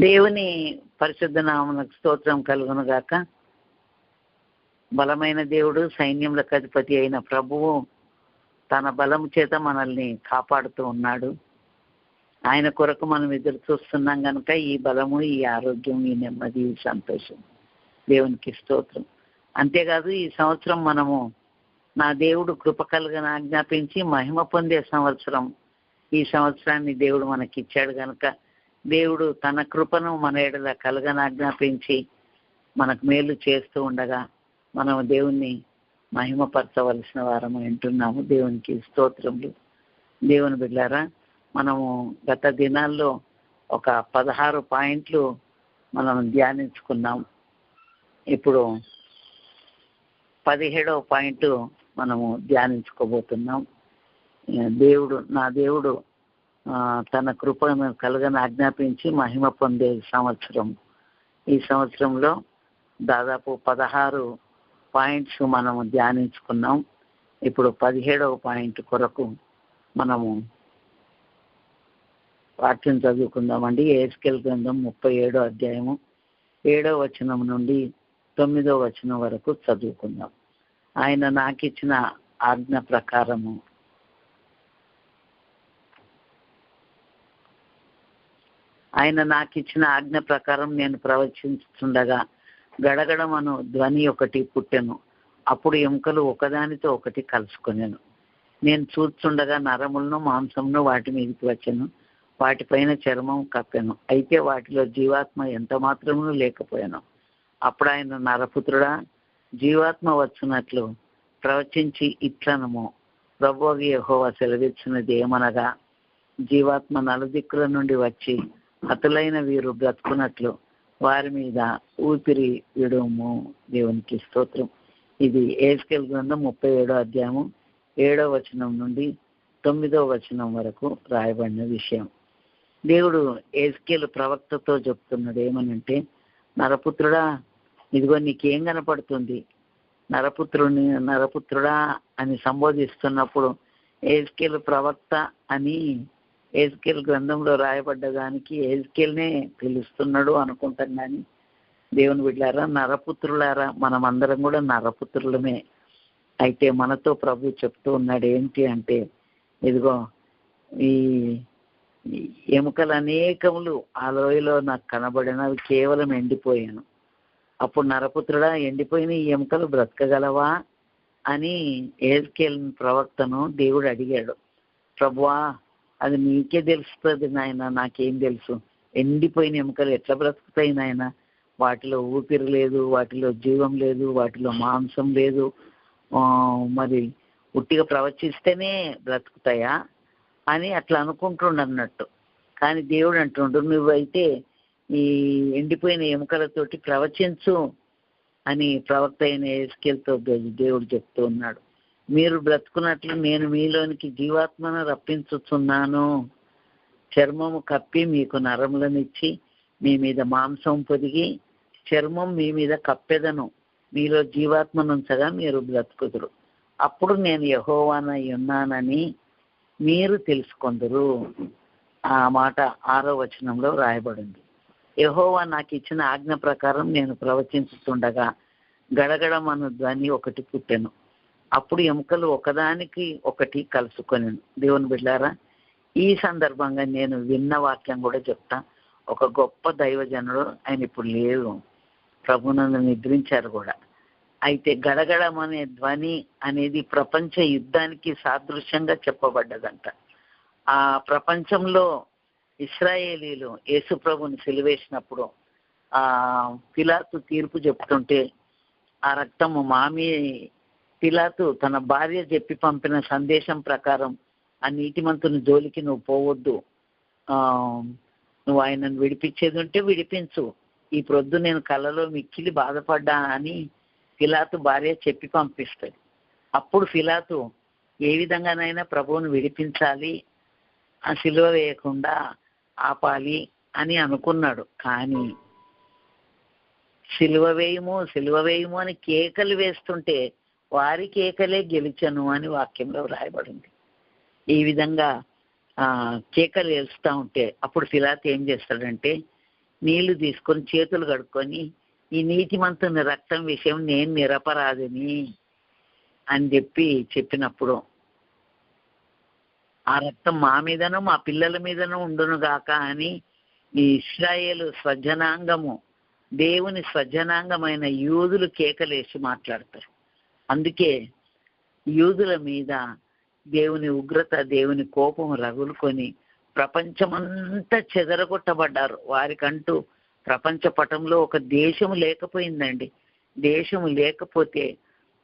దేవుని పరిశుద్ధ నామనకు స్తోత్రం కలుగును గాక. బలమైన దేవుడు సైన్యములకు అధిపతి అయిన ప్రభువు తన బలము చేత మనల్ని కాపాడుతూ ఉన్నాడు. ఆయన కొరకు మనం ఎదురు చూస్తున్నాం కనుక ఈ బలము ఈ ఆరోగ్యం ఈ నెమ్మది ఈ సంతోషం దేవునికి స్తోత్రం. అంతేకాదు ఈ సంవత్సరం మనము నా దేవుడు కృప కలుగని ఆజ్ఞాపించి మహిమ పొందే సంవత్సరం ఈ సంవత్సరాన్ని దేవుడు మనకి ఇచ్చాడు కనుక దేవుడు తన కృపను మన ఎడల కలగనాజ్ఞాపించి మనకు మేలు చేస్తూ ఉండగా మనం దేవుణ్ణి మహిమపరచవలసిన వారం వింటున్నాము దేవునికి స్తోత్రములు. దేవుని బిడ్డారా మనము గత దినాల్లో ఒక పదహారు పాయింట్లు మనం ధ్యానించుకున్నాం. ఇప్పుడు పదిహేడవ పాయింట్ మనము ధ్యానించుకోబోతున్నాం. దేవుడు నా దేవుడు తన కృపను కలగని ఆజ్ఞాపించి మహిమ పొందే సంవత్సరం. ఈ సంవత్సరంలో దాదాపు పదహారు పాయింట్స్ మనము ధ్యానించుకున్నాం. ఇప్పుడు పదిహేడవ పాయింట్ కొరకు మనము వాక్యం చదువుకుందామండి. ఏస్కెల్ గ్రంథం ముప్పై ఏడో అధ్యాయము ఏడో వచనం నుండి తొమ్మిదో వచనం వరకు చదువుకుందాం. ఆయన నాకిచ్చిన ఆజ్ఞ ప్రకారము ఆయన నాకు ఇచ్చిన ఆజ్ఞ ప్రకారం నేను ప్రవచించుండగా గడగడమను ధ్వని ఒకటి పుట్టెను. అప్పుడు ఎముకలు ఒకదానితో ఒకటి కలుసుకొనెను. నేను చూస్తుండగా నరములను మాంసమును వాటి మీదకి వచ్చాను. వాటిపైన చర్మం కప్పెను. అయితే వాటిలో జీవాత్మ ఎంత మాత్రమును లేకపోయాను. అప్పుడు ఆయన నరపుత్రుడా జీవాత్మ వచ్చినట్లు ప్రవచించి ఇట్లనము. ప్రభు యహోవ సెలవిచ్చినది ఏమనగా జీవాత్మ నలుదిక్కుల నుండి వచ్చి హతులైన వీరు బ్రతుకున్నట్లు వారి మీద ఊపిరి విడుము. దేవునికి స్తోత్రం. ఇది ఏస్కెల్ గ్రంథం ముప్పై ఏడో అధ్యాయము ఏడో వచనం నుండి తొమ్మిదో వచనం వరకు రాయబడిన విషయం. దేవుడు ఏస్కేల్ ప్రవక్తతో చెప్తున్నాడు ఏమనంటే నరపుత్రుడా ఇదిగో నీకేం కనపడుతుంది? నరపుత్రుని నరపుత్రుడా అని సంబోధిస్తున్నప్పుడు ఏస్కేల్ ప్రవక్త అని ఏజ్కేల్ గ్రంథంలో రాయబడ్డ దానికి ఏజ్కేల్నే పిలుస్తున్నాడు అనుకుంటాం కానీ దేవుని బిడ్డారా నరపుత్రులారా మనం అందరం కూడా నరపుత్రులమే. అయితే మనతో ప్రభు చెప్తూ ఉన్నాడు ఏంటి అంటే ఇదిగో ఈ ఎముకలు అనేకములు ఆ లోయలో నాకు కనబడినవి కేవలం ఎండిపోయాను. అప్పుడు నరపుత్రుడా ఎండిపోయిన ఈ ఎముకలు బ్రతకగలవా అని ఏజ్కేల్ ప్రవక్తను దేవుడు అడిగాడు. ప్రభువా అది నీకే తెలుస్తుంది నాయన నాకేం తెలుసు. ఎండిపోయిన ఎముకలు ఎట్లా బ్రతుకుతాయి నాయన? వాటిలో ఊపిరి లేదు వాటిలో జీవం లేదు వాటిలో మాంసం లేదు. మరి ఉట్టిగా ప్రవచిస్తేనే బ్రతుకుతాయా? అని అట్లా అనుకుంటుండ అన్నట్టు కానీ దేవుడు అంటుండు నువ్వైతే ఈ ఎండిపోయిన ఎముకలతోటి ప్రవచించు అని ప్రవక్త అయిన ఎస్కేల్తో దేవుడు చెప్తూ ఉన్నాడు. మీరు బ్రతుకున్నట్లు నేను మీలోనికి జీవాత్మను రప్పించుతున్నాను చర్మము కప్పి మీకు నరములనిచ్చి మీ మీద మాంసం పొదిగి చర్మం మీ మీద కప్పెదను. మీలో జీవాత్మను ఉంచగా మీరు బ్రతుకుదురు. అప్పుడు నేను యహోవానై ఉన్నానని మీరు తెలుసుకొందరు. ఆ మాట ఆరో వచనంలో రాయబడింది యహోవా నాకు ఇచ్చిన ఆజ్ఞ ప్రకారం నేను ప్రవచించుతుండగా గడగడమను ధ్వని ఒకటి పుట్టెను. అప్పుడు ఎముకలు ఒకదానికి ఒకటి కలుసుకొని దేవుని బిడ్డారా ఈ సందర్భంగా నేను విన్న వాక్యం కూడా చెప్తా. ఒక గొప్ప దైవజనుడు ఆయన ఇప్పుడు లేరు ప్రభునందు నిద్రించారు కూడా. అయితే గడగడం అనే ధ్వని అనేది ప్రపంచ యుద్ధానికి సాదృశ్యంగా చెప్పబడ్డదంట. ఆ ప్రపంచంలో ఇస్రాయేలీలు యేసు ప్రభుని సిలివేసినప్పుడు ఆ పిలాతు తీర్పు చెప్తుంటే ఆ రక్తము మామి పిలాతు తన భార్య చెప్పి పంపిన సందేశం ప్రకారం ఆ నీతిమంతుని జోలికి నువ్వు పోవద్దు. ఆ నువ్వు ఆయనను విడిపించేది ఉంటే విడిపించు. ఈ ప్రొద్దు నేను కళ్ళలో మిక్కిలి బాధపడ్డా అని ఫిలాతు భార్య చెప్పి పంపిస్తుంది. అప్పుడు ఫిలాతు ఏ విధంగానైనా ప్రభువును విడిపించాలి ఆ సిలువ వేయకుండా ఆపాలి అని అనుకున్నాడు. కానీ సిలువ వేయము సిలువ వేయము అని కేకలు వేస్తుంటే వారి కేకలే గెలిచను అని వాక్యంలో వ్రాయబడింది. ఈ విధంగా కేకలు వేస్తూ ఉంటే అప్పుడు ఫిలాత్ ఏం చేస్తాడంటే నీళ్ళు తీసుకొని చేతులు కడుక్కొని ఈ నీతిమంతుని రక్తం విషయం నేను నిరపరాధిని అని చెప్పి చెప్పినప్పుడు ఆ రక్తం మా మీదను మా పిల్లల మీదను ఉండును గాక అని ఈ ఇస్రాయేలు స్వజనాంగము దేవుని స్వజనాంగమైన యూదులు కేకలేసి మాట్లాడతారు. అందుకే యూదుల మీద దేవుని ఉగ్రత దేవుని కోపం రగులుకొని ప్రపంచమంతా చెదరగొట్టబడ్డారు. వారికంటూ ప్రపంచ పటంలో ఒక దేశం లేకపోయిందండి. దేశం లేకపోతే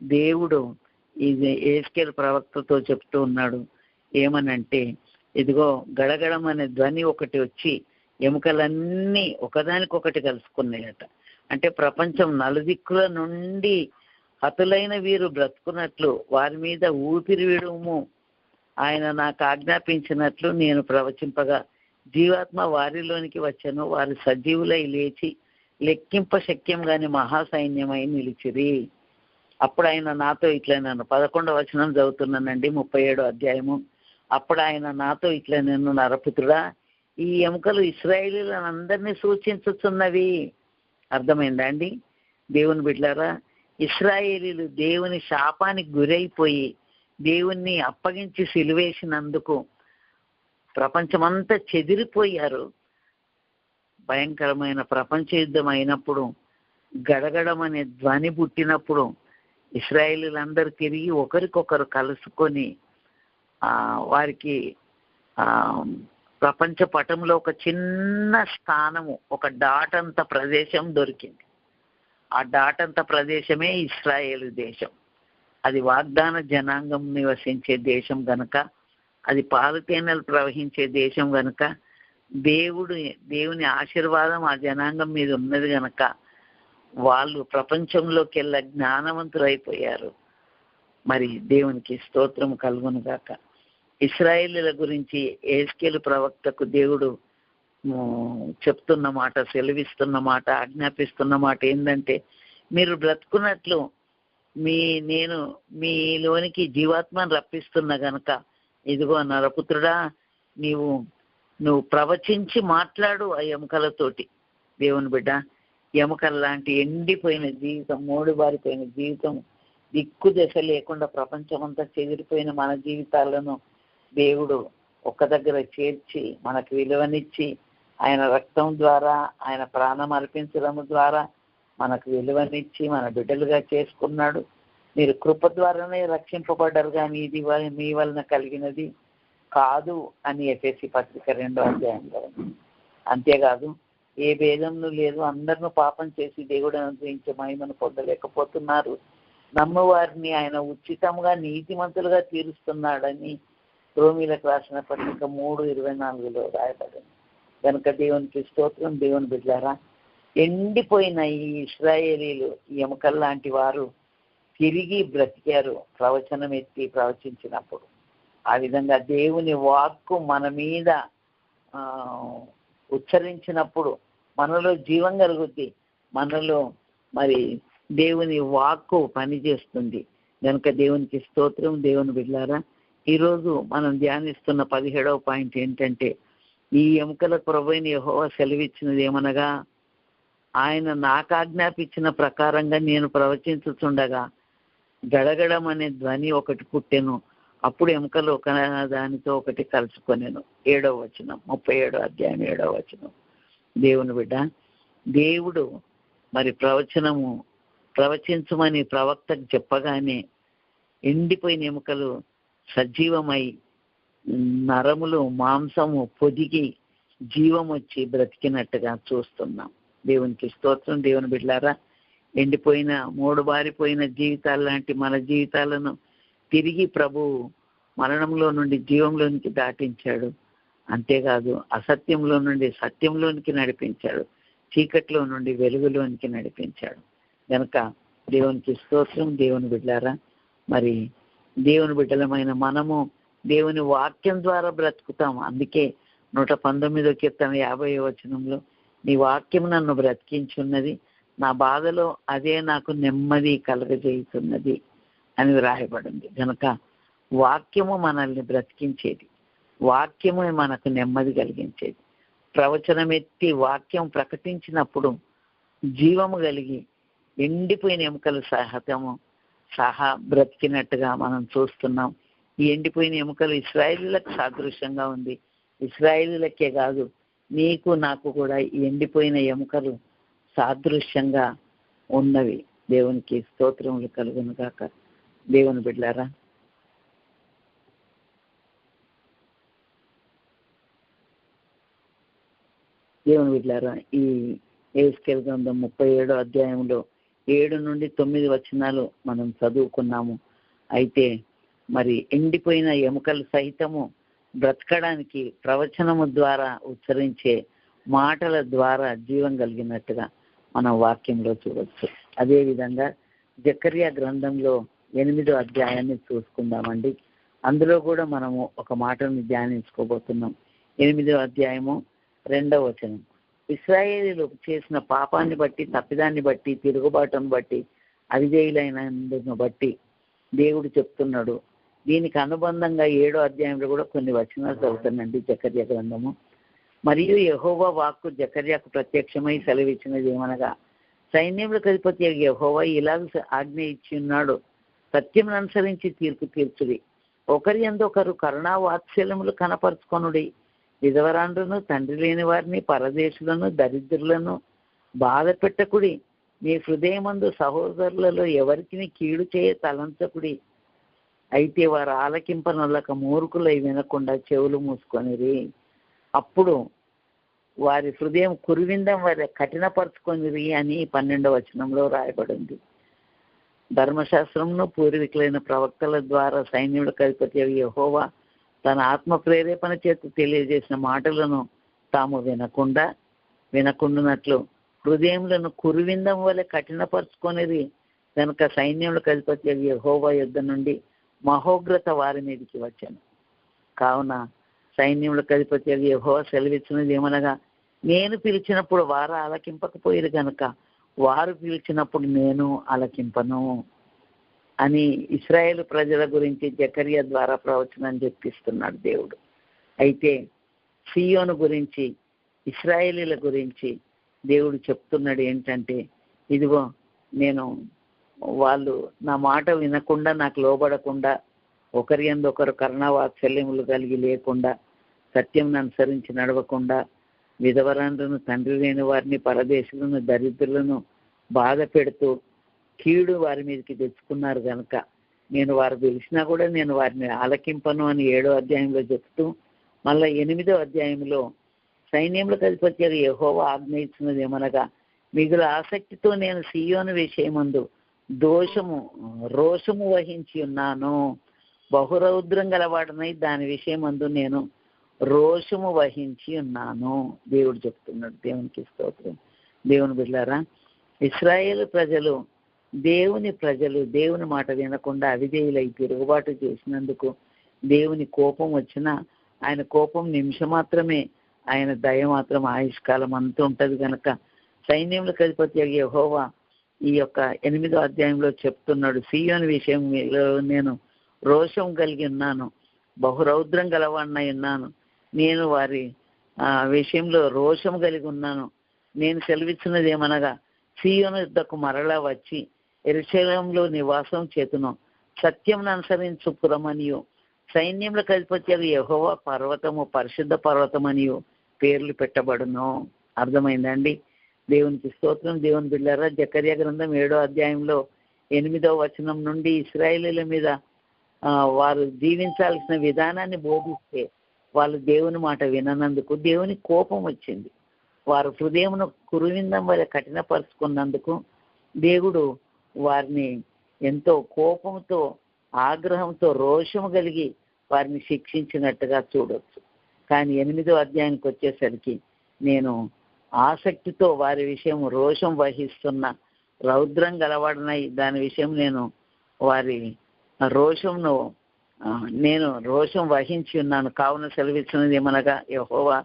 దేవుడు ఇది ఏస్కేల్ ప్రవక్తతో చెప్తూ ఉన్నాడు. ఏమనంటే ఇదిగో గడగడం అనే ధ్వని ఒకటి వచ్చి ఎముకలన్నీ ఒకదానికొకటి కలుసుకున్నాయట. అంటే ప్రపంచం నలుదిక్కుల నుండి హతులైన వీరు బ్రతుకున్నట్లు వారి మీద ఊపిరి విడుము. ఆయన నాకు ఆజ్ఞాపించినట్లు నేను ప్రవచింపగా జీవాత్మ వారిలోనికి వచ్చాను. వారు సజీవులై లేచి లెక్కింప శక్యం గాని మహాసైన్యమై నిలిచిరి. అప్పుడు ఆయన నాతో ఇట్లా నన్ను పదకొండవ వచనం చదువుతున్నానండి ముప్పై ఏడో అధ్యాయము. అప్పుడు ఆయన నాతో ఇట్లా నేను నరపుతుడా ఈ ఎముకలు ఇస్రాయేలీలందరినీ సూచించుతున్నవి అర్థమైందా అండి? దేవుని బిడ్డారా ఇస్రాయేలీలు దేవుని శాపానికి గురైపోయి దేవుణ్ణి అప్పగించి సిలువేసినందుకు ప్రపంచమంతా చెదిరిపోయారు. భయంకరమైన ప్రపంచ యుద్ధం అయినప్పుడు గడగడమనే ధ్వని పుట్టినప్పుడు ఇస్రాయేలీలందరూ తిరిగి ఒకరికొకరు కలుసుకొని వారికి ప్రపంచ పటంలో ఒక చిన్న స్థానము ఒక డాట్ అంత ప్రదేశం దొరికింది. ఆ దాటంత ప్రదేశమే ఇస్రాయేలు దేశం. అది వాగ్దాన జనాంగం నివసించే దేశం గనుక అది పాలతేనెలు ప్రవహించే దేశం గనుక దేవుడు దేవుని ఆశీర్వాదం ఆ జనాంగం మీద ఉన్నది గనక వాళ్ళు ప్రపంచంలోకెల్లా జ్ఞానవంతులైపోయారు. మరి దేవునికి స్తోత్రం కలుగును గాక. ఇస్రాయేలీల గురించి ఏస్కేలు ప్రవక్తకు దేవుడు చెప్తున్న మాట సెలవిస్తున్న మాట ఆజ్ఞాపిస్తున్న మాట ఏంటంటే మీరు బ్రతుకున్నట్లు మీ నేను మీలోనికి జీవాత్మను రప్పిస్తున్న గనక ఇదిగో నరపుత్రుడా నీవు నువ్వు ప్రవచించి మాట్లాడు ఆ ఎముకలతోటి. దేవుని బిడ్డ ఎముకల లాంటి ఎండిపోయిన జీవితం మోడుబారిపోయిన జీవితం దిక్కు దశ లేకుండా ప్రపంచం అంతా చెదిరిపోయిన మన జీవితాలను దేవుడు ఒక్క దగ్గర చేర్చి మనకు విలువనిచ్చి ఆయన రక్తం ద్వారా ఆయన ప్రాణం అర్పించడం ద్వారా మనకు విలువనిచ్చి మన బిడ్డలుగా చేసుకున్నాడు. మీరు కృప ద్వారానే రక్షింపబడ్డారు కానీ ఇది మీ వలన కలిగినది కాదు అని ఎఫ్ఎస్సి పత్రిక రెండో అధ్యాయంలో అంతేకాదు ఏ భేదంలో లేదు. అందరిని పాపం చేసి దేవుడు అనుగ్రహించే మహిమను పొందలేకపోతున్నారు. నమ్మవారిని ఆయన ఉచితంగా నీతిమంతులుగా తీరుస్తున్నాడని రోమిలకు రాసిన పత్రిక మూడు ఇరవై నాలుగులో రాయబడింది. కనుక దేవునికి స్తోత్రం దేవుని బిడ్డారా ఎండిపోయిన ఈ ఇస్రాయేలీలు ఎముకల్లాంటి వారు తిరిగి బ్రతికారు ప్రవచనం ఎత్తి ప్రవచించినప్పుడు. ఆ విధంగా దేవుని వాక్కు మన మీద ఉచ్చరించినప్పుడు మనలో జీవం కలుగుద్ది. మనలో మరి దేవుని వాక్కు పనిచేస్తుంది. కనుక దేవునికి స్తోత్రం దేవుని బిడ్డారా ఈరోజు మనం ధ్యానిస్తున్న పదిహేడవ పాయింట్ ఏంటంటే ఈ ఎముకల ప్రభుని యహోవ సెలవిచ్చినది ఏమనగా ఆయన నాకు ఆజ్ఞాపించిన ప్రకారంగా నేను ప్రవచించుచుండగా గడగడమనే ధ్వని ఒకటి పుట్టెను అప్పుడు ఎముకలు ఒక దానితో ఒకటి కలుసుకొనేను. ఏడవ వచనం ముప్పై ఏడో అధ్యాయం ఏడవ వచనం. దేవుని బిడ్డ దేవుడు మరి ప్రవచనము ప్రవచించమని ప్రవక్తకు చెప్పగానే ఎండిపోయిన ఎముకలు సజీవమై నరములు మాంసము పొదిగి జీవం వచ్చి బ్రతికినట్టుగా చూస్తున్నాం. దేవునికి స్తోత్రం. దేవుని బిడ్డారా ఎండిపోయిన మూడు బారిపోయిన జీవితాలు లాంటి మన జీవితాలను తిరిగి ప్రభు మరణంలో నుండి జీవంలోనికి దాటించాడు. అంతేకాదు అసత్యంలో నుండి సత్యంలోనికి నడిపించాడు. చీకట్లో నుండి వెలుగులోనికి నడిపించాడు. గనక దేవునికి స్తోత్రం. దేవుని బిడ్డారా మరి దేవుని బిడ్డలమైన మనము దేవుని వాక్యం ద్వారా బ్రతుకుతాం. అందుకే నూట పంతొమ్మిదో కీర్తన యాభై వచనంలో నీ వాక్యం నన్ను బ్రతికించున్నది నా బాధలో అదే నాకు నెమ్మది కలగజేయుతున్నది అని వ్రాయబడింది. కనుక వాక్యము మనల్ని బ్రతికించేది. వాక్యము మనకు నెమ్మది కలిగించేది. ప్రవచనమెత్తి వాక్యం ప్రకటించినప్పుడు జీవము కలిగి ఎండిపోయిన ఎముకలు సహతము సహా బ్రతికినట్టుగా మనం చూస్తున్నాం. ఈ ఎండిపోయిన ఎముకలు ఇస్రాయిలీలకు సాదృశ్యంగా ఉంది. ఇస్రాయిలీలకే కాదు నీకు నాకు కూడా ఈ ఎండిపోయిన ఎముకలు సాదృశ్యంగా ఉన్నవి. దేవునికి స్తోత్రములు కలుగును గాక. దేవుని బిడ్డారా దేవుని బిడ్డారా ఈ ఏస్కేల్ గ్రంథం ముప్పై ఏడో అధ్యాయంలో ఏడు నుండి తొమ్మిది వచనాలు మనం చదువుకున్నాము. అయితే మరి ఎండిపోయిన ఎముకలు సహితము బ్రతకడానికి ప్రవచనము ద్వారా ఉచ్చరించే మాటల ద్వారా జీవం కలిగినట్టుగా మనం వాక్యంలో చూడవచ్చు అదేవిధంగా జకర్యా గ్రంథంలో ఎనిమిదో అధ్యాయాన్ని చూసుకుందామండి. అందులో కూడా మనము ఒక మాటను ధ్యానించుకోబోతున్నాం. ఎనిమిదో అధ్యాయము రెండవ వచనం. ఇస్రాయేలీలు చేసిన పాపాన్ని బట్టి తప్పిదాన్ని బట్టి తిరుగుబాటును బట్టి అవిజయులైనందును బట్టి దేవుడు చెప్తున్నాడు దీనికి అనుబంధంగా ఏడో అధ్యాయంలో కూడా కొన్ని వచనాలు చదువుతానండి జకర్య గ్రంథము. మరియు యహోవా వాక్కు జకర్యాకు ప్రత్యక్షమై సెలవిచ్చినది ఏమనగా సైన్యములకు అధిపతి యహోవా ఇలాగ ఆజ్ఞ ఇచ్చి ఉన్నాడు సత్యం అనుసరించి తీర్పు తీర్చుడి. ఒకరి ఎందొకరు కరుణా వాత్సల్యములు కనపరుచుకొనుడి. విధవరాండ్రును తండ్రి లేని వారిని పరదేశులను దరిద్రులను బాధ పెట్టకుడి. మీ హృదయమందు సహోదరులలో ఎవరికి కీడు చేయ తలంచకుడి. అయితే వారు ఆలకింపనొల్లక మూర్ఖులై వినకుండా చెవులు మూసుకొనిరి. అప్పుడు వారి హృదయం కురివిందం వారి కఠినపరుచుకొనిరి అని పన్నెండవ వచనంలో రాయబడింది. ధర్మశాస్త్రంలో పూర్వీకులైన ప్రవక్తల ద్వారా సైన్యుడు అధిపతి యహోవా తన ఆత్మ ప్రేరేపణ చేత తెలియజేసిన మాటలను తాము వినకుండా వినకుండానట్లు హృదయములను కురువిందం వల్ల కఠినపరుచుకొనిది కనుక సైన్యములకు అధిపతి యహోవా యుద్ధ నుండి మహోగ్రత వారి మీదకి వచ్చాను. కావున సైన్యములకు అధిపతి యహోవా సెలవిచ్చినది ఏమనగా నేను పిలిచినప్పుడు వారు ఆలకింపకపోయారు కనుక వారు పిలిచినప్పుడు నేను ఆలకింపను అని ఇస్రాయేల్ ప్రజల గురించి జకరియా ద్వారా ప్రవచనం చెప్పిస్తున్నాడు దేవుడు. అయితే సియోను గురించి ఇస్రాయేలీల గురించి దేవుడు చెప్తున్నాడు ఏంటంటే ఇదిగో నేను వాళ్ళు నా మాట వినకుండా నాకు లోబడకుండా ఒకరి ఎందొకరు ఒకరు కరుణావాత్సల్యములు కలిగి లేకుండా సత్యం అనుసరించి నడవకుండా విధవరాలను తండ్రి లేని వారిని పరదేశులను దరిద్రులను బాధ పెడుతూ కీడు వారి మీదకి తెచ్చుకున్నారు కనుక నేను వారు పిలిచినా కూడా నేను వారిని ఆలకింపను అని ఏడో అధ్యాయంలో చెప్తూ మళ్ళా ఎనిమిదో అధ్యాయంలో సైన్యంలో అధిపత్యాలు యహోవా ఆజ్ఞ ఏమనగా మిగులు ఆసక్తితో నేను సీయోని విషయమందు దోషము రోషము వహించి ఉన్నాను. బహురౌద్రం గలవాడనై దాని విషయం అందు నేను రోషము వహించి ఉన్నాను. దేవుడు చెప్తున్నాడు దేవునికి స్తోత్రం. దేవుని బిడ్డారా ఇస్రాయేల్ ప్రజలు దేవుని ప్రజలు దేవుని మాట వినకుండా అవిధేయులై తిరుగుబాటు చేసినందుకు దేవుని కోపం వచ్చినా ఆయన కోపం నిమిషం మాత్రమే ఆయన దయ మాత్రం ఆయుష్కాలం అంతా ఉంటుంది కనుక సైన్యములకు అధిపతి యహోవా ఈ యొక్క ఎనిమిదో అధ్యాయంలో చెప్తున్నాడు సీయోని విషయంలో నేను రోషం కలిగి ఉన్నాను బహురౌద్రం గలవాడినై ఉన్నాను. నేను వారి విషయంలో రోషం కలిగి ఉన్నాను. నేను సెలవిచ్చినది ఏమనగా సీయోను యుద్ధకు మరలా వచ్చి ఎరుశలంలో నివాసం చేతును. సత్యం అనుసరించు పురమనియు. సైన్యంలో కలిపొచ్చారు యహోవ పర్వతము పరిశుద్ధ పర్వతమనియు పేర్లు పెట్టబడును. అర్థమైందండి దేవునికి స్తోత్రం. దేవుని బిళ్ళారా జకర్య గ్రంథం ఏడో అధ్యాయంలో ఎనిమిదో వచనం నుండి ఇస్రాయేలీల మీద వారు జీవించాల్సిన విధానాన్ని బోధిస్తే వాళ్ళు దేవుని మాట విననందుకు దేవుని కోపం వచ్చింది. వారు హృదయమును కురువిందం వల్ల కఠినపరుచుకున్నందుకు దేవుడు వారిని ఎంతో కోపంతో ఆగ్రహంతో రోషము కలిగి వారిని శిక్షించినట్టుగా చూడొచ్చు. కానీ ఎనిమిదో అధ్యాయానికి వచ్చేసరికి నేను ఆసక్తితో వారి విషయం రోషం వహిస్తున్న రౌద్రం గలవాడనై దాని విషయం నేను వారి రోషంను నేను రోషం వహించి ఉన్నాను. కావున సెలవిచ్చినది ఏమనగా యహోవా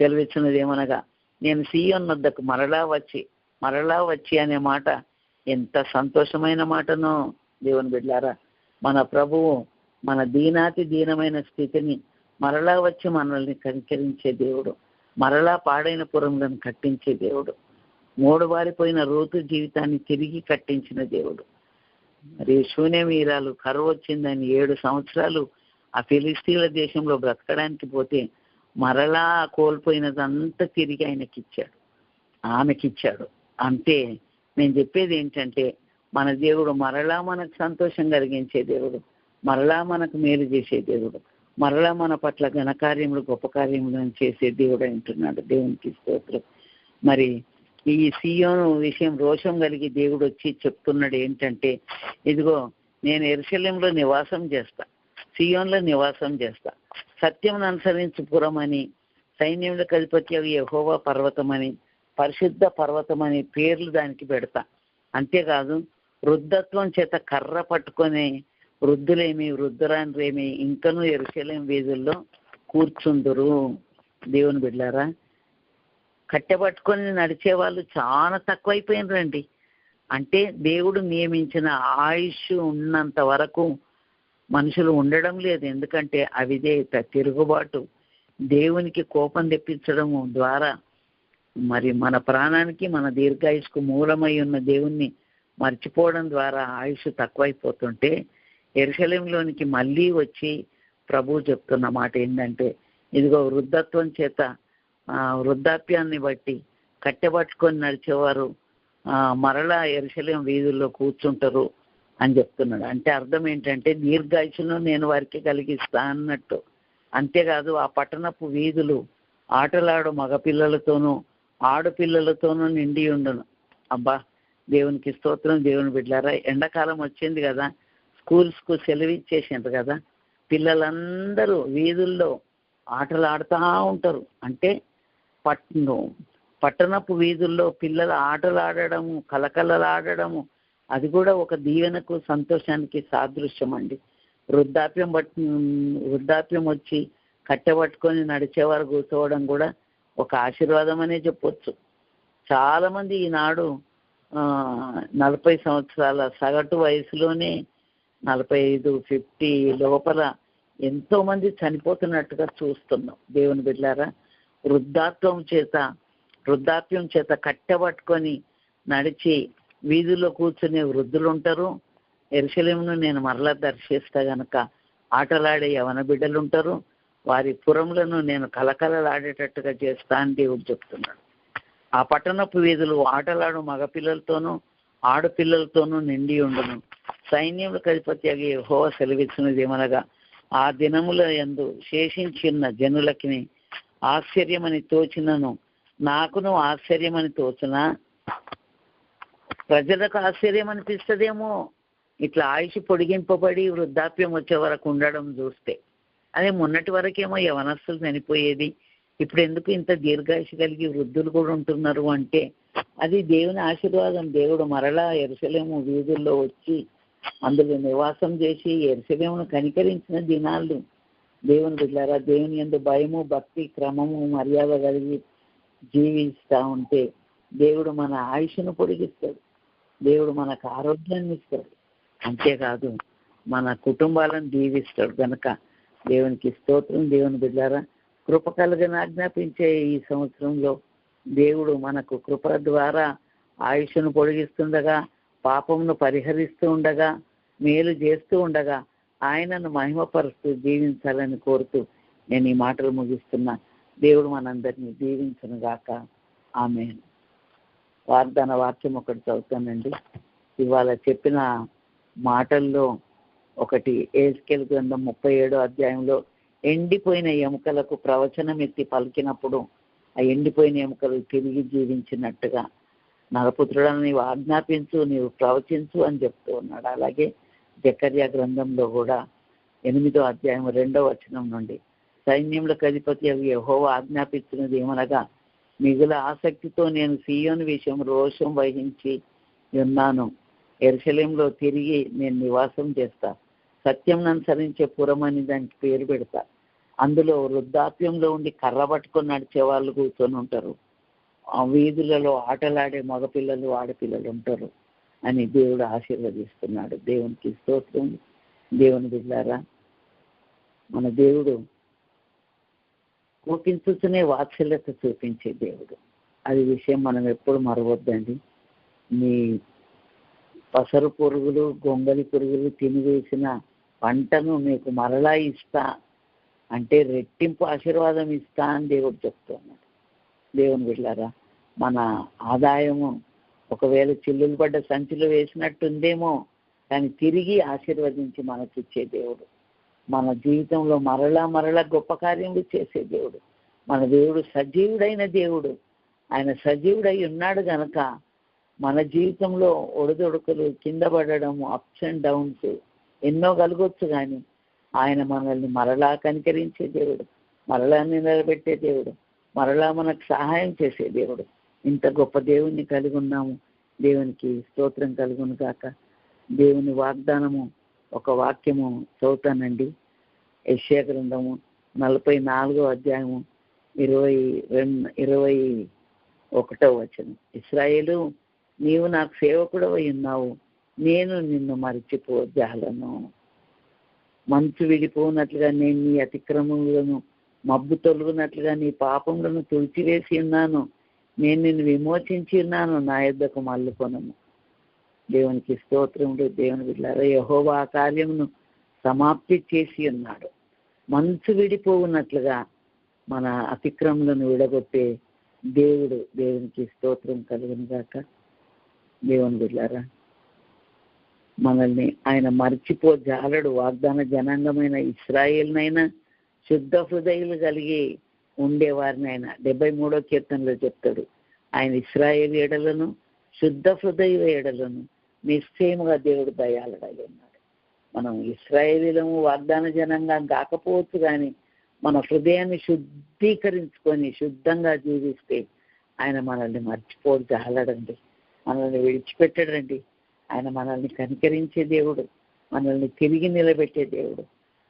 సెలవిచ్చినది ఏమనగా నేను సీఎం వద్దకు మరలా వచ్చి మరలా వచ్చి అనే మాట ఎంత సంతోషమైన మాటనో దేవుని బిడ్డారా మన ప్రభువు మన దీనాతి దీనమైన స్థితిని మరలా వచ్చి మనల్ని కనికరించే దేవుడు. మరలా పాడైన పురములను కట్టించే దేవుడు. మూడుబారిపోయిన రోతు జీవితాన్ని తిరిగి కట్టించిన దేవుడు. మరి శూన్యమీరాలు కరువు వచ్చిందని ఏడు సంవత్సరాలు ఆ ఫిలిస్తీన్ల దేశంలో బ్రతకడానికి పోతే మరలా కోల్పోయినదంతా తిరిగి ఆయనకి ఇచ్చాడు ఆమెకిచ్చాడు. అంతే నేను చెప్పేది ఏంటంటే మన దేవుడు మరలా మనకు సంతోషం కలిగించే దేవుడు మరలా మనకు మేలు చేసే దేవుడు. మరలా మన పట్ల ఘనకార్యములు గొప్ప అని చేసే దేవుడు అంటున్నాడు దేవునికి స్తోత్రం. మరి ఈ సియోను విషయం రోషం కలిగి దేవుడు వచ్చి చెప్తున్నాడు ఏంటంటే ఇదిగో నేను ఎరుశల్యంలో నివాసం చేస్తా. సియోన్లో నివాసం చేస్తా. సత్యం అనుసరించి పురమని సైన్యములకు అధిపతి యహోవా పర్వతమని పరిశుద్ధ పర్వతమని పేర్లు దానికి పెడతా. అంతేకాదు వృద్ధత్వం చేత కర్ర పట్టుకొని వృద్ధులేమి వృద్ధురాండ్రేమి ఇంకనూ ఎరుశలేం వీధుల్లో కూర్చుందురు. దేవుని బిడ్డారా కట్టెపట్టుకొని నడిచే వాళ్ళు చాలా తక్కువైపోయినరండి. అంటే దేవుడు నియమించిన ఆయుష్ ఉన్నంత వరకు మనుషులు ఉండడం లేదు. ఎందుకంటే అవిధేయత తిరుగుబాటు దేవునికి కోపం తెప్పించడం ద్వారా మరి మన ప్రాణానికి మన దీర్ఘాయుష్కు మూలమై ఉన్న దేవుణ్ణి మర్చిపోవడం ద్వారా ఆయుష్ తక్కువైపోతుంటే ఎరుశలంలోనికి మళ్ళీ వచ్చి ప్రభు చెప్తున్న మాట ఏంటంటే ఇదిగో వృద్ధత్వం చేత వృద్ధాప్యాన్ని బట్టి కట్టెపట్టుకొని నడిచేవారు మరలా ఎరుశలేం వీధుల్లో కూర్చుంటారు అని చెప్తున్నాడు. అంటే అర్థం ఏంటంటే దీర్ఘాయుషును నేను వారికి కలిగిస్తా అన్నట్టు. అంతేకాదు ఆ పట్టణపు వీధులు ఆటలాడు మగపిల్లలతోనూ ఆడపిల్లలతోనూ నిండి ఉండను. అబ్బా దేవునికి స్తోత్రం దేవుని బిడ్డారా ఎండాకాలం వచ్చింది కదా స్కూల్స్కు సెలవు ఇచ్చేసిండ్రు కదా పిల్లలందరూ వీధుల్లో ఆటలు ఆడుతూ ఉంటారు. అంటే పట్టణం పట్టణపు వీధుల్లో పిల్లలు ఆటలు ఆడడము కలకలలాడడము అది కూడా ఒక దీవెనకు సంతోషానికి సాదృశ్యం అండి వృద్ధాప్యం బట్టి వృద్ధాప్యం వచ్చి కట్టెపట్టుకొని నడిచేవారు కూర్చోవడం కూడా ఒక ఆశీర్వాదం అనే చెప్పొచ్చు. చాలామంది ఈనాడు నలభై సంవత్సరాల సగటు వయసులోనే నలభై ఐదు ఫిఫ్టీ లోపల ఎంతో మంది చనిపోతున్నట్టుగా చూస్తున్నాం. దేవుని బిడ్డారా వృద్ధాత్వం చేత వృద్ధాప్యం చేత కట్టబట్టుకొని నడిచి వీధుల్లో కూర్చునే వృద్ధులు ఉంటారు ఎరుశలేమును నేను మరలా దర్శిస్తా గనక ఆటలాడే యవన బిడ్డలు ఉంటారు వారి పురములను నేను కలకలలాడేటట్టుగా చేస్తా అని దేవుడు చెప్తున్నాడు. ఆ పట్టణపు వీధులు ఆటలాడు మగపిల్లలతోనూ ఆడపిల్లలతోనూ నిండి ఉండును. సైన్యములకు అధిపత్యాగి హో సెలవిచ్చినది ఏమనగా ఆ దినముల ఎందు శేషించిన జనులకి ఆశ్చర్యమని తోచినను. నాకును ఆశ్చర్యమని తోచునా? ప్రజలకు ఆశ్చర్యం అనిపిస్తుందేమో ఇట్లా ఆయుష్ పొడిగింపబడి వృద్ధాప్యం వచ్చే వరకు ఉండడం చూస్తే. అదే మొన్నటి వరకేమో యవనస్తులు చనిపోయేది. ఇప్పుడు ఎందుకు ఇంత దీర్ఘాయుష కలిగి వృద్ధులు కూడా ఉంటున్నారు అంటే అది దేవుని ఆశీర్వాదం. దేవుడు మరలా ఎరుసలేము వీధుల్లో వచ్చి అందులో నివాసం చేసి ఎరుసలేమును కనికరించిన దినాలు. దేవుని బిడ్డారా దేవుని ఎందు భయము భక్తి క్రమము మర్యాద కలిగి జీవిస్తూ ఉంటే దేవుడు మన ఆయుష్ను పొడిగిస్తాడు. దేవుడు మనకు ఆరోగ్యాన్ని ఇస్తాడు. అంతేకాదు మన కుటుంబాలను దీవిస్తాడు. కనుక దేవునికి స్తోత్రం. దేవుని బిడ్డారా కృప కలుగని ఆజ్ఞాపించే ఈ సంవత్సరంలో దేవుడు మనకు కృప ద్వారా ఆయుష్ను పొడిగిస్తుండగా పాపమును పరిహరిస్తూ ఉండగా మేలు చేస్తూ ఉండగా ఆయనను మహిమపరుస్తూ జీవించాలని కోరుతూ నేను ఈ మాటలు ముగిస్తున్నా. దేవుడు మనందరినీ దీవించను గాక. ఆమె వాగ్దాన వాక్యం ఒకటి చదువుతానండి. ఇవాళ చెప్పిన మాటల్లో ఒకటి ఏస్కెల్ గ్రంథం ముప్పై ఏడో అధ్యాయంలో ఎండిపోయిన ఎముకలకు ప్రవచనం ఎత్తి పలికినప్పుడు ఆ ఎండిపోయిన ఎముకలు తిరిగి జీవించినట్టుగా నరపుత్రుడని నీవు ఆజ్ఞాపించు నీవు ప్రవచించు అని చెప్తూ ఉన్నాడు. అలాగే జకర్య గ్రంథంలో కూడా ఎనిమిదో అధ్యాయం రెండో వచనం నుండి సైన్యములకు అధిపతి అవి యహోవ ఆజ్ఞాపించినది ఏమనగా మిగుల ఆసక్తితో నేను సీయోని విషయం రోషం వహించి ఉన్నాను. ఎరుసలేంలో తిరిగి నేను నివాసం చేస్తాను సత్యం అనుసరించే పురం అని దానికి పేరు పెడతా అందులో వృద్ధాప్యంలో ఉండి కర్ర పట్టుకొని నడిచే వాళ్ళు కూర్చొని ఉంటారు. ఆ వీధులలో ఆటలాడే మగపిల్లలు ఆడపిల్లలు ఉంటారు అని దేవుడు ఆశీర్వదిస్తున్నాడు. దేవునికి స్తోత్రం. దేవుని బిడ్డారా మన దేవుడు కోపించుతూనే వాత్సల్యత చూపించే దేవుడు. అది విషయం మనం ఎప్పుడు మరవద్దండి. మీ పసరు పురుగులు గొంగలి పురుగులు తినివేసిన పంటను మీకు మరలా ఇస్తా అంటే రెట్టింపు ఆశీర్వాదం ఇస్తా అని దేవుడు చెప్తున్నాడు దేవుని బిడ్డారా మన ఆదాయము ఒకవేళ చిల్లులు పడ్డ సంచిలో వేసినట్టుందేమో కానీ తిరిగి ఆశీర్వదించి మనకిచ్చే దేవుడు. మన జీవితంలో మరలా మరలా గొప్ప కార్యములు చేసే దేవుడు. మన దేవుడు సజీవుడైన దేవుడు. ఆయన సజీవుడై ఉన్నాడు గనక మన జీవితంలో ఒడిదొడుకులు కింద పడడం అప్స్ అండ్ డౌన్స్ ఎన్నో కలగొచ్చు కానీ ఆయన మనల్ని మరలా కనికరించే దేవుడు మరలా నిలబెట్టే దేవుడు మరలా మనకు సహాయం చేసే దేవుడు. ఇంత గొప్ప దేవుణ్ణి కలిగి ఉన్నాము. దేవునికి స్తోత్రం కలుగును కాక దేవుని వాగ్దానము ఒక వాక్యము చదువుతానండి. యశ్యా గ్రంథము నలభై నాలుగో అధ్యాయము ఇరవై రెండు ఇరవై ఒకటో వచనం. ఇస్రాయేలు నీవు నాకు సేవకుడు ఉన్నావు. నేను నిన్ను మరిచిపోజాలను. మంచు విడిపోనట్లుగా నేను నీ అతిక్రమములను మబ్బు తొలుగునట్లుగా నీ పాపములను తుడిచివేసి ఉన్నాను. నేను నిన్ను విమోచించి ఉన్నాను నా యుద్ధకు మల్లుకొనము దేవునికి స్తోత్రముడు దేవుని బిడ్డారా యహోవా కార్యమును సమాప్తి చేసి ఉన్నాడు. మంచు విడిపోవున్నట్లుగా మన అతిక్రమలను విడగొట్టే దేవుడు దేవునికి స్తోత్రం కలుగును గాక దేవుని బిడ్డారా మనల్ని ఆయన మర్చిపో జాలడు వాగ్దాన జనాంగమైన ఇస్రాయేల్నైనా శుద్ధ హృదయులు కలిగి ఉండేవారిని ఆయన. డెబ్బై మూడో కీర్తనలో చెప్తాడు ఆయన ఇస్రాయేల్ ఏడలను శుద్ధ హృదయుల ఏడలను నిశ్చయముగా దేవుడు దయాలడాలి అన్నాడు మనం ఇస్రాయేలీలము వాగ్దాన జనంగా కాకపోవచ్చు కానీ మన హృదయాన్ని శుద్ధీకరించుకొని శుద్ధంగా జీవిస్తే ఆయన మనల్ని మర్చిపోడు జాలడండి. మనల్ని విడిచిపెట్టడండి. ఆయన మనల్ని కనికరించే దేవుడు మనల్ని తిరిగి నిలబెట్టే దేవుడు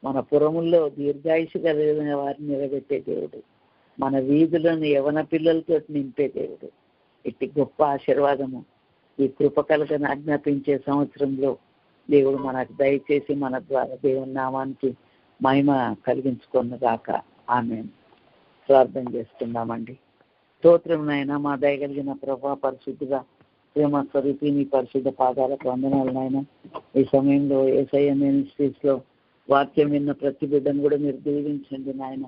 మన పురముల్లో దీర్ఘాయుషు కలిగిన వారిని నిలబెట్టే దేవుడు మన వీధులను యవన పిల్లలతో నింపే దేవుడు. ఇట్టి గొప్ప ఆశీర్వాదము ఈ కృప కలగని ఆజ్ఞాపించే సంవత్సరంలో దేవుడు మనకు దయచేసి మన ద్వారా దేవుని నామానికి మహిమ కలిగించుకున్న దాకా ఆమె ప్రార్థన చేసుకుందామండి. స్తోత్రం నాయన మా దయగలిగిన ప్రభా పరిశుద్ధిగా ప్రేమ స్వరూపి నీ పరిశుద్ధ పాదాలకు వందనాలు నాయన. ఈ సమయంలో ఏసఐ మినిస్ట్రీస్లో వాక్యం విన్న ప్రతి బిడ్డను కూడా మీరు దీవించండి నాయన.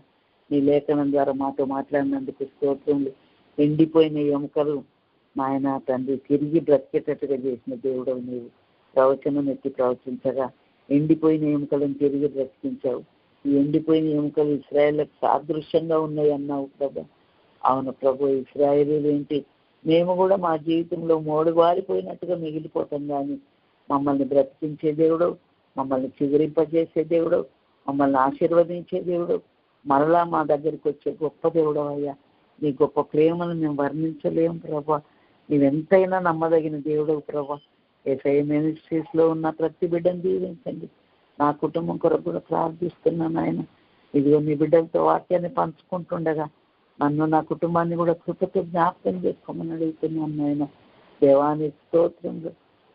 నీ లేఖనం ద్వారా మాతో మాట్లాడినందుకు స్తోత్రములు. ఎండిపోయిన ఎముకలు నాయన తండ్రి తిరిగి బ్రతికేటట్టుగా చేసిన దేవుడు నీవు. ప్రవచనం ఎత్తి ప్రవచించగా ఎండిపోయిన ఎముకలను తిరిగి బ్రతికించావు. ఈ ఎండిపోయిన ఎముకలు ఇస్రాయేళ్ళకు సాదృశ్యంగా ఉన్నాయి అన్నావు ప్రభా. అవును ప్రభు ఇస్రాయేలీలు ఏంటి? మేము కూడా మా జీవితంలో మోడు వారిపోయినట్టుగా మిగిలిపోతాం కానీ మమ్మల్ని బ్రతికించే దేవుడు మమ్మల్ని చిగురింపజేసే దేవుడు మమ్మల్ని ఆశీర్వదించే దేవుడు మరలా మా దగ్గరికి వచ్చే గొప్ప దేవుడు అయ్యా. నీ గొప్ప ప్రేమను మేము వర్ణించలేము ప్రభా. నీవెంతైనా నమ్మదగిన దేవుడు ప్రభా. ఎస్ఐ మినిస్ట్రీస్లో ఉన్న ప్రతి బిడ్డను దీవించండి. నా కుటుంబం కొరకు కూడా ప్రార్థిస్తున్నాను ఆయన. ఇదిగో మీ బిడ్డలతో వాక్యాన్ని పంచుకుంటుండగా నన్ను నా కుటుంబాన్ని కూడా కృపతో జ్ఞాపకం చేసుకోమని అడుగుతున్నాను ఆయన దేవాని స్తోత్రంలో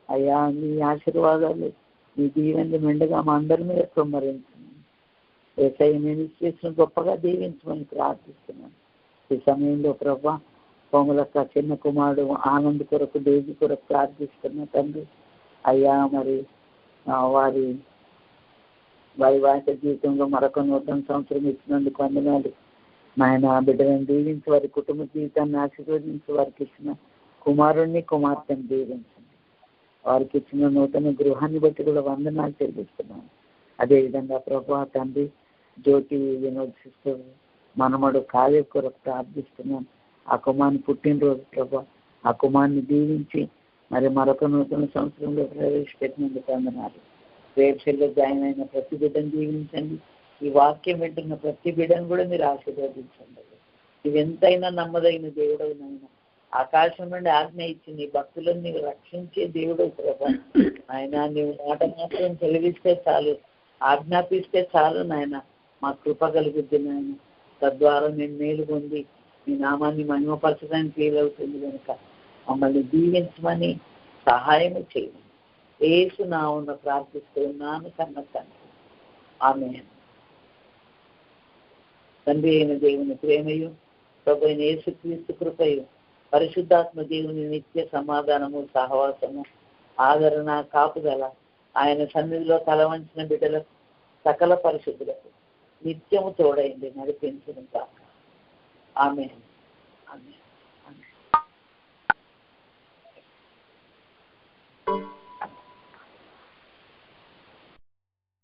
అయ్యా నీ ఆశీర్వాదాలు నీ దీవెనలు మెండుగా మా అందరి మీద కుమ్మరించండి ఏసఐ మినిస్ట్రీస్ను గొప్పగా దీవించమని ప్రార్థిస్తున్నాను. ఈ సమయంలో ప్రభా కోమలక్క చిన్న కుమారుడు ఆనంద్ కొరకు దేవి కొరకు ప్రార్థిస్తున్న తండ్రి. అయ్యా మరి వారి వారి వాస జీవితంలో మరొక నూతన సంవత్సరం ఇచ్చినందుకు వందనాలు. నాయన బిడ్డలను దీవించి వారి కుటుంబ జీవితాన్ని ఆశీర్వదించి వారికి ఇచ్చిన కుమారుణ్ణి కుమార్తెను దీవించండి. వారికి ఇచ్చిన నూతన గృహాన్ని బట్టి కూడా వందనాలు చెల్లిస్తున్నాను అదేవిధంగా ప్రభా తండ్రి జ్యోతి వినోద్ సిస్టర్ మనమడు కావ్య కొరకు ప్రార్థిస్తున్నాను ఆ కుమార్ని పుట్టినరోజు ప్రభా ఆ కుమార్ని దీవించి మరి మరొక నూతన సంవత్సరంలో ప్రవేశపెట్టినందుకు వందనాలు. వేబ్సైట్లో జాయిన్ అయిన ప్రతి బిడ్డను దీవించండి. ఈ వాక్యం వింటున్న ప్రతి బిడ్డను కూడా మీరు ఆశీర్వదించండి. ఇవి ఎంతైనా నమ్మదగిన దేవుడు నాయన ఆకాశం నుండి ఆజ్ఞ ఇచ్చి నీ భక్తులను నీవు రక్షించే దేవుడు ప్రభా. ఆయన నీవు మాట మాత్రం తెలివిస్తే చాలు ఆజ్ఞాపిస్తే చాలు నాయన. మా కృప కలుగుద్ది నాయన. తద్వారా నేను మేలు పొంది మీ నామాన్ని మహిమపరచడానికి వీలవుతుంది కనుక మమ్మల్ని దీవించమని సహాయం చేయమని ఏసు నా ఉన్న ప్రార్థిస్తున్నాను కన్న తండ్రి. ఆమె తండ్రి అయిన దేవుని ప్రేమయు ప్రభు అయిన యేసుక్రీస్తు కృపయు పరిశుద్ధాత్మ దేవుని నిత్య సమాధానము సహవాసము ఆదరణ కాపుదల ఆయన సన్నిధిలో తలవంచిన బిడ్డలకు సకల పరిశుద్ధులకు నిత్యము తోడైంది నడిపించిన కాక ఆమె